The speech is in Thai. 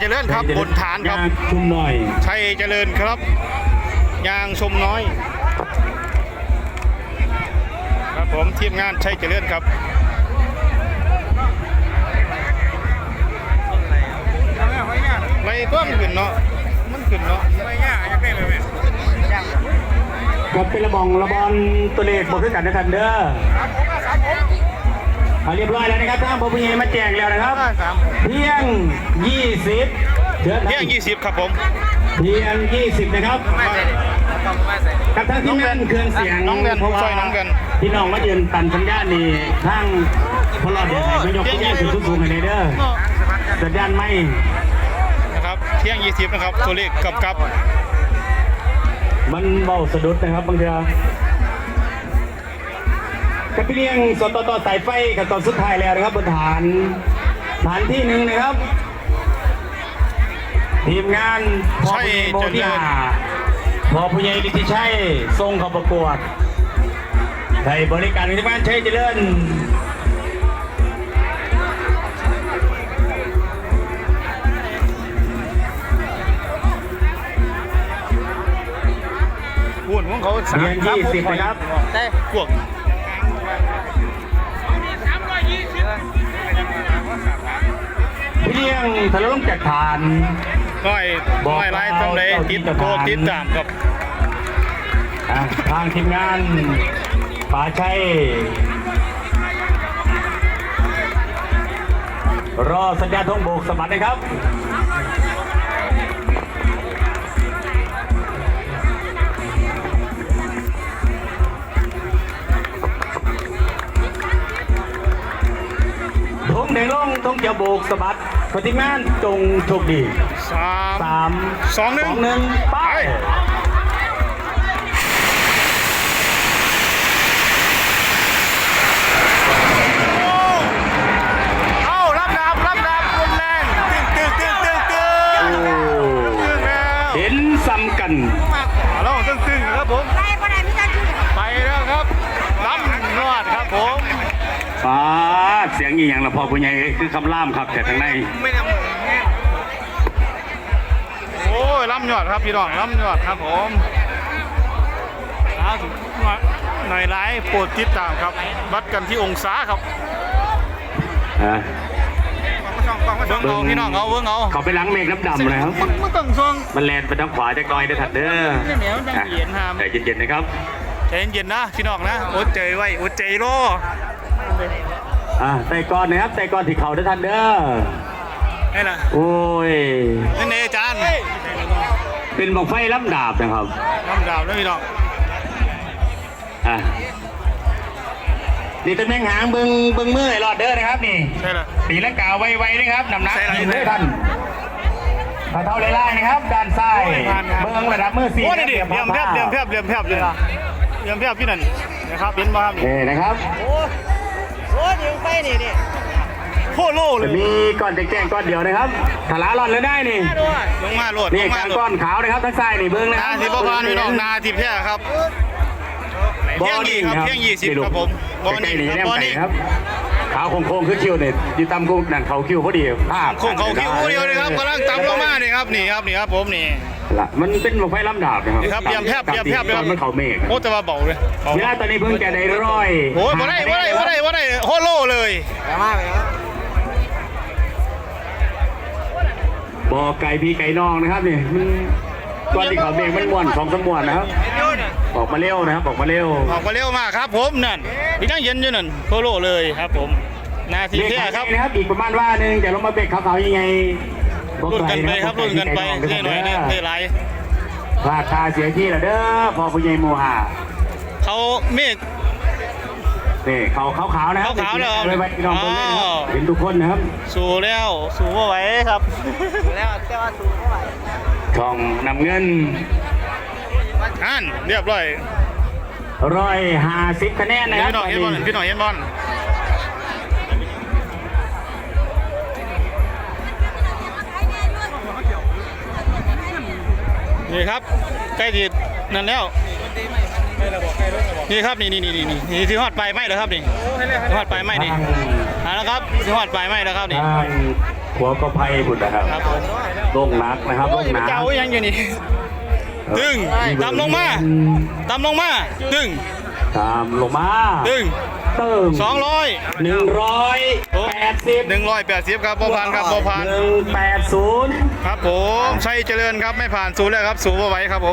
เจริญครับบนฐานครับยากชุ่มหน่อยชัยเจริญครับยางชมน้อย ครับผมทีมงานชัยเจริญครับไม่ต้นขึ้นเนาะมันขึ้นเนาะครับเป็นระบองระบอนตัวเลขบทขึ้นกันนะทันเด้อ เอาเรียบร้อยแล้วนะครับทางพอผู้ใหญ่มาแจกแล้วนะครับ เพียง 20เชิญครับเที่ยงยี่สิบครับผมเพียง 20 นะครับกับทางที่นั่นเครื่องเสียงน้องเดือนเพราะว่าช่วยน้องเดือนพี่น้องมายืนตันสัญญาณนี่ทางพลอดเดือนไหนไม่ยกสัญญาณถึงสูงๆให้ได้เด้อสัญญาณไม่นะครับเที่ยงยี่สิบนะครับตัวเลขกับกับมันเบาสะดุดนะครับบางเที กับพี่เลี้ยงสตต่อสายไฟกับตอนสุดท้ายแล้วนะครับบนฐานฐานที่หนึ่งนะครับ ทีมงานพอผู้ใหญ่โมที่หาพอผู้ใหญ่ดิติชัยทรงเข้าประกวดไทยบริการทีมงานชัยเจริญหุ่นของเขาสามเพียงยี่สิบนะครับได้พวก พี่เลี้ยงทะลุลงจากฐานน้อยบอกน้อยไล่ต้องเลยเจ้าติดที่โกทหารติดตามครับอะทางทีมงานป๋าชัยรอสัญญาณธงโบกสมัครนะครับ งแดงลงธงจะโบกสะบัดขอทีมงานจงโชคดีสามสามสองหนึ่งหนึ่งไปเอ้ารับดาบรับดาบรุนแรงตึ้งตึ้งตึ้งตึ้งตึ้งโอ้ตึ้งแล้วเห็นซ้ำกันฮัลโหลตึ้งตึ้งครับผมไปบ่ได้มีการช่วยไปแล้วครับรับนวดครับผมฟ้าด เสียงอีหยังละพอผู้ใหญ่คือคำล่ามครับแต่ทางในไม่ได้โอ้ยรับยอดครับพี่น้องรับยอดครับผมเอาถึงหน่อยไลฟ์โปรดติดตามครับวัดกันที่องศาครับอะเบิ้งเอาพี่น้องเอาเบิ้งเอาเขาไปล้างเมฆน้ำดำเลยครับมันมันต้องซองมันแลนไปทางขวาจากหน้อยได้อถัดเด้อไม่เหนียวมันยังเหยียดหามแต่เย็นๆนะครับใจเย็นๆนะพี่น้องนะอดใจไว้อดใจรอ อะไต่ก้อนนะครับไต่ก้อนที่เขาได้อทันเด้อนี่นะโอ้ยนี่เนอาจารย์เป็นบังไฟล้ำดาบนะครับลำดาวนะพี่น้องอะนี่ตำแหน่งหางเบิงเบิงมือให้รอดเด้อนะครับนี่ใช่ละตีลังกาไวๆนะครับนำหนักใส่อะไรยิงเลยท่านพาเท้าไล่ๆนะครับด้านซ้ายโอ้ยผ่านครับเบิ้งระดับมือสี่โอ้นี่ดิเลี่ยมแพบเลี่ยมแพบเลี่ยมแพบเลยเลี่ยมแพบพี่นั่นนะครับเป็นบ้าครับนี่เอ้นะครับโอ้ยิงไปนี่นี่โคโลเลจะยมีก้อนแจ้งๆก้อนเดียวนะครับถลาหลอนเลยได้นี่ลงมาโหลดนี่ลงกมาลางโหลก้อดนขาวนะครับทั้งซ้ายนี่เบิ้งนะคนารับทีประมาณพี่น้องนาทีแพ้ครับเที่ยงยี่ครับเที่ยงยี่สิบครับผมบอลใกล้นี่ๆนี่ครับแนมบอลไก่นี่ครับขาวโค้งๆคือคิวเนี่ยอยู่ตามกุ้งนั่นเขาคิวพอดีภาพคงเขาคิวเดียวเลยครับกำลังตามลงมานี่ครับนี่ครับนี่ครับผมนี่ ละมันเป็นบังไฟล้ำดาบนะครับนี่ครับเลี่ยมแพบเลี่ยมแพบเลยตคอรับนมันเขาเมฆโอ้แต่ว่าเบาเลยเบาเวลาตอนนี้เพิ่งจะได้ร้อยโอ้ยบ่ได้บ่ได้บ่ได้บ่ได้โคโลเลยไปมาไปแล้วบ่อไก่พี่ไก่น้องนะครับนี่มันก้อนที่เขาเมฆมันม่วนสองสามม่วนนะครับออกมาเร็วนะครับออกมาเร็วออกมาเร็วมากครับ ผมนั่นพี่นั่งเย็นอยู่นั่นโคโลเลยครับ ผมนาทีเบรกแพ้ขาครับไกลนะครับอีกประมาณว่าหนึงจะลงมาเบรกเขาเขายังไง รุ่นกันไปครับรุ่นกันไปเรื่อยๆเนี่ยเรื่อยพลาดตาเสียที่ละเด้อพอผู้ใหญ่โมหะๆเขาเมฆนี่เขาขาวขาวๆนะครับขาวๆเลยไว้ไว้พี่น้องคนเลยนะคอ๋รัอบเห็นทุกคนนะครับ สู้แล้วสู้ว่าไหวครับแล้วแต่ว่าสูงเท่าไหร่ช่องนำเงินอันเรียบร้อยร้อยห้าสิบคะแนนนะครับพี่น้องเห็นบอลพี่น้องเห็นบอล นี่ครับใกล้จีนั่นแล้วนี่ครับนี่นี่นี่นี่นี่ที่ฮอดปลายไม้แล้วครับนี่ที่ฮอดปลายไม้นี่ทางเอาละครับที่ฮอดปลายไม้แล้วครับนี่ทางหัวก็ไพ่บุญนะครับครับผมลงหนักนะครับลโอ้ยงหนักเจ้ายังอยู่นี่ดึงตามลงมาตามลงมาดึงตามลงมาดึง เติมสองร้อยหนึ่งร้อยแปดสิบหนึ่งร้อยแปดสิบครับโบพานครับโบพานหนึ่งแปดศูนย์ครับผมชัยเจริญครับไม่ผ่านศูนย์แล้วครับศูนย์บ่ไหว้ครับผม